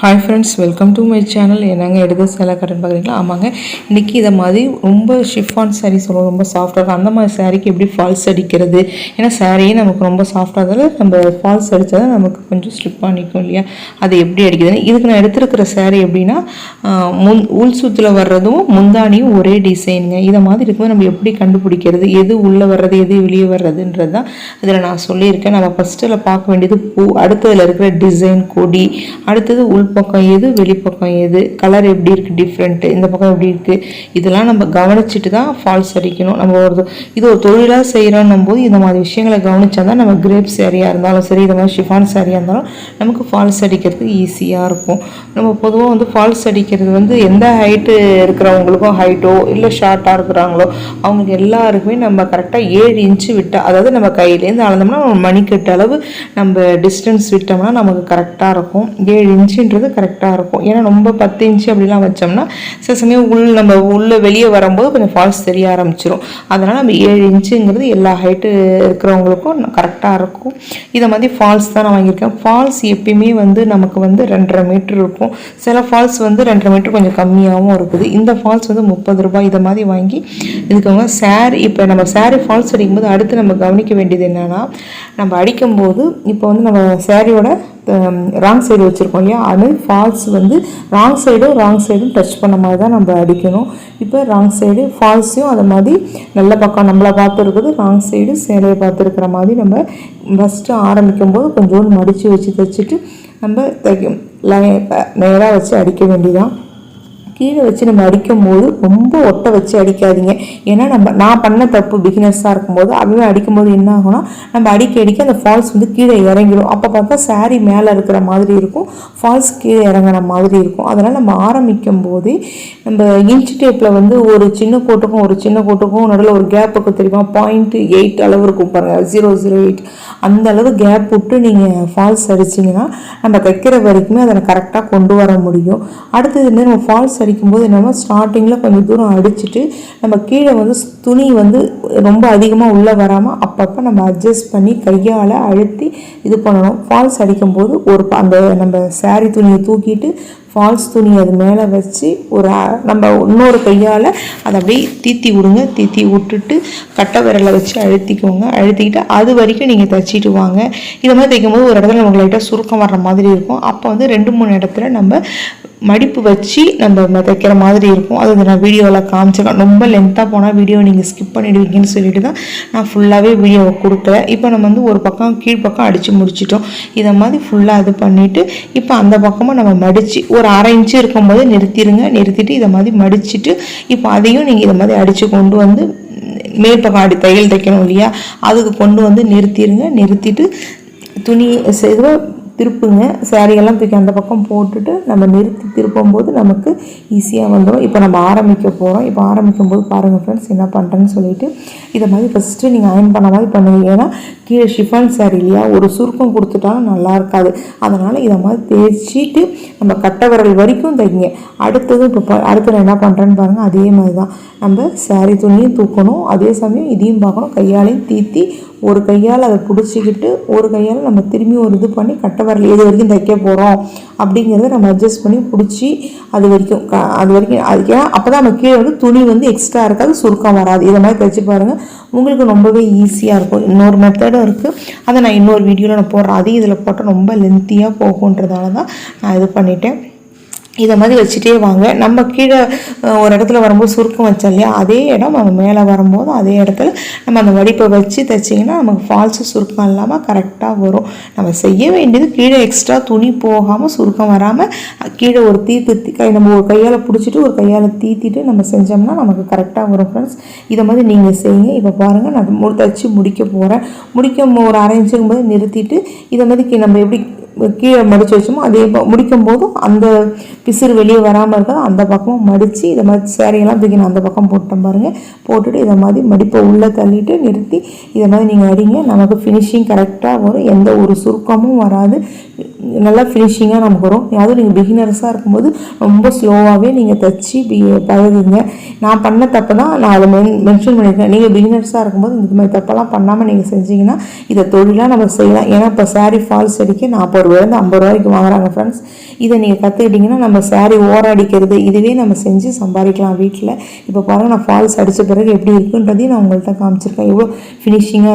Hi friends welcome to my channel என்னங்க எடுத்து சேலை கட்டன் பார்க்குறீங்களா? ஆமாங்க. இன்றைக்கி இதை மாதிரி ரொம்ப ஷிஃபான் சாரீ சொல்லுவோம். ரொம்ப சாஃப்டாக இருக்கும். அந்த மாதிரி சாரீக்கு எப்படி ஃபால்ஸ் அடிக்கிறது? ஏன்னா சாரியே நமக்கு ரொம்ப சாஃப்டாக இருந்தாலும் நம்ம ஃபால்ஸ் அடித்தா தான் நமக்கு கொஞ்சம் ஸ்ட்ரிப்பாக நிற்கும் இல்லையா? அது எப்படி அடிக்குதுன்னு இதுக்கு நான் எடுத்திருக்கிற சாரீ எப்படின்னா முன் உள் சுத்தில் வர்றதும் முந்தானியும் ஒரே டிசைனுங்க இதை மாதிரி இருக்கும்போது நம்ம எப்படி கண்டுபிடிக்கிறது? எது உள்ளே வர்றது எது வெளியே வர்றதுன்றது தான் இதில் நான் சொல்லியிருக்கேன். நம்ம ஃபஸ்ட்டில் பார்க்க வேண்டியது பூ அடுத்ததில் இருக்கிற டிசைன் கொடி அடுத்தது உள் உள்பக்கம் எது வெளிப்பக்கம் எது கலர் எப்படி இருக்குது டிஃப்ரெண்ட்டு இந்த பக்கம் எப்படி இருக்குது இதெல்லாம் நம்ம கவனிச்சுட்டு தான் ஃபால்ஸ் அடிக்கணும். நம்ம ஒரு இது ஒரு தொழிலாக செய்கிறோன்னும் போது இந்த மாதிரி விஷயங்களை கவனிச்சா தான் நம்ம கிரேப் சாரியாக இருந்தாலும் சரி இந்த மாதிரி ஷிஃபான் சேரியாக இருந்தாலும் நமக்கு ஃபால்ஸ் அடிக்கிறதுக்கு ஈஸியாக இருக்கும். நம்ம பொதுவாக வந்து ஃபால்ஸ் அடிக்கிறது வந்து எந்த ஹைட்டு இருக்கிறவங்களுக்கும் ஹைட்டோ இல்லை ஷார்ட்டாக இருக்கிறாங்களோ அவங்களுக்கு எல்லாருக்குமே நம்ம கரெக்டாக ஏழு இன்ச்சு விட்டால் அதாவது நம்ம கையிலேருந்து அளந்தோம்னா மணிக்கட்டு அளவு நம்ம டிஸ்டன்ஸ் விட்டோம்னா நமக்கு கரெக்டாக இருக்கும். ஏழு இன்ச்சுன்றது கரெக்டாக இருக்கும். ஏன்னா ரொம்ப பத்து இன்ச்சு அப்படிலாம் வச்சோம்னா சில சமயம் உள் நம்ம உள்ளே வெளியே வரும்போது கொஞ்சம் ஃபால்ஸ் தெரிய ஆரம்பிச்சிடும் அதனால் நம்ம ஏழு இன்ச்சுங்கிறது எல்லா ஹைட்டு இருக்கிறவங்களுக்கும் கரெக்டாக இருக்கும். இதை மாதிரி ஃபால்ஸ் தான் நான் வாங்கியிருக்கேன். ஃபால்ஸ் எப்பயுமே வந்து நமக்கு வந்து ரெண்டரை மீட்ரு இருக்கும். சில ஃபால்ஸ் வந்து ரெண்டரை மீட்ரு கொஞ்சம் கம்மியாகவும் இருக்குது. இந்த ஃபால்ஸ் வந்து முப்பது ரூபாய் இதை மாதிரி வாங்கி இதுக்கவங்க சாரி இப்போ நம்ம சாரி ஃபால்ஸ் அடிக்கும்போது அடுத்து நம்ம கவனிக்க வேண்டியது என்னென்னா நம்ம அடிக்கும்போது இப்போ வந்து நம்ம சாரியோட ராங் சைடு வச்சுருக்கோம் இல்லையா? அது ஃபால்ஸ் வந்து ராங் சைடும் ராங் சைடும் டச் பண்ண மாதிரி தான் நம்ம அடிக்கணும். இப்போ ராங் சைடு ஃபால்ஸையும் அது மாதிரி நல்ல பக்கம் நம்மளை பார்த்துருக்குது ராங் சைடு சேலையை பார்த்துருக்குற மாதிரி நம்ம ஃபஸ்ட்டு ஆரம்பிக்கும் போது கொஞ்சோண்டு மடித்து வச்சு தைச்சிட்டு நம்ம தைக்கும். நேராக வச்சு அடிக்க வேண்டியதான் கீழே வச்சு நம்ம அடிக்கும் போது ரொம்ப ஒட்டை வச்சு அடிக்காதீங்க. ஏன்னா நம்ம நான் பண்ண தப்பு பிகினர்ஸாக இருக்கும்போது அதுவே அடிக்கும்போது என்ன ஆகும்னா நம்ம அடிக்க அடிக்க அந்த ஃபால்ஸ் வந்து கீழே இறங்கிடும். அப்போ பார்த்தா saree மேலே இருக்கிற மாதிரி இருக்கும் ஃபால்ஸ் கீழே இறங்குற மாதிரி இருக்கும். அதனால் நம்ம ஆரம்பிக்கும் போதே நம்ம இன்ச் டேப்பில் வந்து ஒரு சின்ன கோட்டுக்கும் ஒரு சின்ன கோட்டுக்கும் நடுவில் ஒரு கேப் இருக்கும் தெரியுமா? பாயிண்ட் எயிட் அளவு இருக்கும் பாருங்கள் ஜீரோ ஜீரோ எயிட் அந்த அளவு கேப் விட்டு நீங்கள் ஃபால்ஸ் அடிச்சிங்கன்னா நம்ம தைக்கிற வரைக்குமே அதை கரெக்டாக கொண்டு வர முடியும். அடுத்தது வந்து நம்ம ஃபால்ஸ் அடிக்கும் போது என்னென்னா ஸ்டார்டிங்கில் கொஞ்சம் தூரம் அடிச்சுட்டு நம்ம கீழே வந்து துணி வந்து ரொம்ப அதிகமாக உள்ளே வராமல் அப்பப்போ நம்ம அட்ஜஸ்ட் பண்ணி கையால் அழுத்தி இது பண்ணணும். ஃபால்ஸ் அடிக்கும்போது ஒரு அந்த நம்ம சாரி துணியை தூக்கிட்டு ஃபால்ஸ் துணி அது மேலே வச்சு ஒரு நம்ம இன்னொரு கையால் அதை அப்படியே தீத்தி விடுங்க. தீத்தி விட்டுட்டு கட்டை விரலை வச்சு அழுத்திக்கோங்க. அழுத்திக்கிட்டு அது வரைக்கும் நீங்கள் தைச்சிட்டு வாங்க. இதை மாதிரி தைக்கும்போது ஒரு இடத்துல நமக்கு லைட்டாக சுருக்கம் வர்ற மாதிரி இருக்கும். அப்போ வந்து ரெண்டு மூணு இடத்துல நம்ம மடிப்பு வச்சு நம்ம தைக்கிற மாதிரி இருக்கும். அது நான் வீடியோவில் காமிச்சிருக்கேன். ரொம்ப லென்த்தாக போனால் வீடியோ நீங்கள் ஸ்கிப் பண்ணிடுவீங்கன்னு சொல்லிட்டு தான் நான் ஃபுல்லாகவே வீடியோவை கொடுக்கல. இப்போ நம்ம வந்து ஒரு பக்கம் கீழ்ப்பக்கம் அடித்து முடிச்சிட்டோம். இதை மாதிரி ஃபுல்லாக இது பண்ணிவிட்டு இப்போ அந்த பக்கமாக நம்ம மடித்து ஒரு அரை இன்ச்சு இருக்கும்போது நிறுத்திடுங்க நிறுத்திட்டு இதை மாதிரி மடிச்சுட்டு இப்போ அதையும் நீங்கள் இதை மாதிரி அடித்து கொண்டு வந்து மேற்பக்கம் அடி தையல் தைக்கணும் இல்லையா? அதுக்கு கொண்டு வந்து நிறுத்திடுங்க நிறுத்திட்டு துணி இதுவை திருப்புங்க. சேரீயெல்லாம் தூக்கி அந்த பக்கம் போட்டுட்டு நம்ம நிறுத்தி திருப்பும்போது நமக்கு ஈஸியாக வந்துடும் இப்போ நம்ம ஆரம்பிக்க போகிறோம் இப்போ ஆரம்பிக்கும் போது பாருங்கள் ஃப்ரெண்ட்ஸ் என்ன பண்ணுறேன்னு சொல்லிட்டு இதை மாதிரி ஃபஸ்ட்டு நீங்கள் அயன் பண்ண மாதிரி பண்ணுங்க. ஏன்னா கீழே ஷிஃபான் சேரீ இல்லையா? ஒரு சுருக்கம் கொடுத்துட்டாலும் நல்லா இருக்காது. அதனால் இதை மாதிரி தேய்ச்சிட்டு நம்ம கட்டை வரைக்கும் தைங்க. அடுத்தது இப்போ அடுத்து நான் என்ன பண்ணுறேன்னு பாருங்கள் அதே மாதிரி தான். நம்ம சேரீ துணியும் தூக்கணும். அதே சமயம் இதையும் பார்க்கணும். கையாலையும் தீத்தி ஒரு கையால் அதை பிடிச்சிக்கிட்டு ஒரு கையால் நம்ம திரும்பி ஒரு இது பண்ணி கட்டை வரல எது வரைக்கும் தைக்க போகிறோம் அப்படிங்கிறத நம்ம அட்ஜஸ்ட் பண்ணி பிடிச்சி அது வரைக்கும். க- அது வரைக்கும் அது ஏன்னா அப்போ தான் நம்ம கீழே வந்து துணி வந்து எக்ஸ்ட்ரா இருக்காது சுருக்கம் வராது. இதை மாதிரி தைச்சு பாருங்கள் உங்களுக்கு ரொம்பவே ஈஸியாக இருக்கும். இன்னொரு மெத்தடும் இருக்குது அதை நான் இன்னொரு வீடியோவில் நான் போடுறேன். அதையும் இதில் போட்டால் ரொம்ப லென்த்தியாக போகுன்றதால தான் நான் இது பண்ணிட்டேன். இதை மாதிரி வச்சுட்டே வாங்க. நம்ம கீழே ஒரு இடத்துல வரும்போது சுருக்கம் வச்சோம் இல்லையா? அதே இடம் நம்ம மேலே வரும்போது அதே இடத்துல நம்ம அந்த வடிப்பை வச்சு தைச்சிங்கன்னா நமக்கு ஃபால்ஸு சுருக்கம் இல்லாமல் கரெக்டாக வரும். நம்ம செய்ய வேண்டியது கீழே எக்ஸ்ட்ரா துணி போகாமல் சுருக்கம் வராமல் கீழே ஒரு தீத்து கை நம்ம ஒரு கையால் பிடிச்சிட்டு ஒரு கையால் தீத்திட்டு நம்ம செஞ்சோம்னா நமக்கு கரெக்டாக வரும் ஃப்ரெண்ட்ஸ் இதை மாதிரி நீங்கள் செய்யுங்க. இப்போ பாருங்கள் நான் மு தைச்சி முடிக்க போகிறேன் முடிக்க ஒரு அரை போது நிறுத்திட்டு இதை மாதிரி கீ- நம்ம எப்படி கீழே மடித்து வச்சோமோ அதே முடிக்கும் போதும் அந்த பிசுறு வெளியே வராமல் இருக்க அந்த பக்கமும் மடித்து இதை மாதிரி சேரையெல்லாம் தூக்கி நான் அந்த பக்கம் போட்டேன் பாருங்கள் போட்டுட்டு இதை மாதிரி மடிப்பை உள்ளே தள்ளிட்டு நிறுத்தி இதை மாதிரி நீங்கள் அடிங்க. நமக்கு ஃபினிஷிங் கரெக்டாக வரும். எந்த ஒரு சுருக்கமும் வராது. நல்லா ஃபினிஷிங்காக நமக்கு வரும். அதுவும் நீங்கள் பிகினர்ஸாக இருக்கும்போது ரொம்ப ஸ்லோவாகவே நீங்கள் தைச்சி பி பழகுங்க. நான் பண்ண தப்பு தான் நான் அதை மென் மென்ஷன் பண்ணியிருக்கேன் நீங்கள் பிகினர்ஸாக இருக்கும்போது இந்த மாதிரி தப்பெல்லாம் பண்ணாமல் நீங்கள் செஞ்சீங்கன்னா இதை தொழிலாக நம்ம செய்யலாம். ஏன்னா இப்போ சாரீ ஃபால்ஸ் அடிக்க நாற்பது ரூபாயிலேருந்து ஐம்பது ரூபாய்க்கு வாங்குறாங்க ஃப்ரெண்ட்ஸ் இதை நீங்கள் கற்றுக்கிட்டிங்கன்னா நம்ம சாரீ ஓராடிக்கிறது இதுவே நம்ம செஞ்சு சம்பாதிக்கலாம் வீட்டில் இப்போ பாருங்கள் நான் ஃபால்ஸ் அடித்த பிறகு எப்படி இருக்குன்றதையும் நான் உங்கள்கிட்ட காமிச்சிருக்கேன். எவ்வளோ ஃபினிஷிங்காக